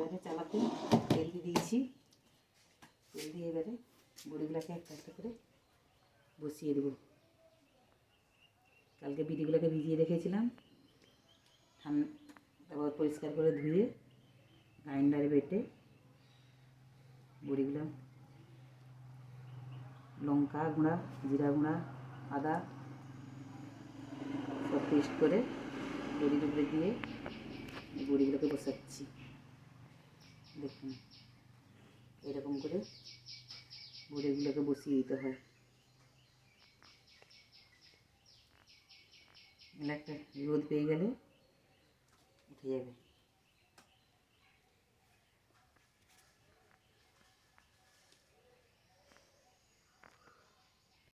এবারে চালাতে তেল দিয়ে দিয়েছি। তেল দিয়ে এবারে বড়িগুলোকে একটা একটা করে বসিয়ে দেবো। কালকে বিডিগুলোকে ভিজিয়ে রেখেছিলাম। ঠান্ডা তারপর পরিষ্কার করে ধুয়ে গ্রাইন্ডারে বেটে বড়িগুলো, লঙ্কা গুঁড়া, জিরা গুঁড়া, আদা সব পেস্ট করে উপরে দিয়ে বড়িগুলোকে বসাচ্ছি। দেখুন। এরকম করে বড়িগুলোকে বসিয়ে দিতে হয়। এগুলো একটা রোদ পেয়ে গেলে উঠে যাবে।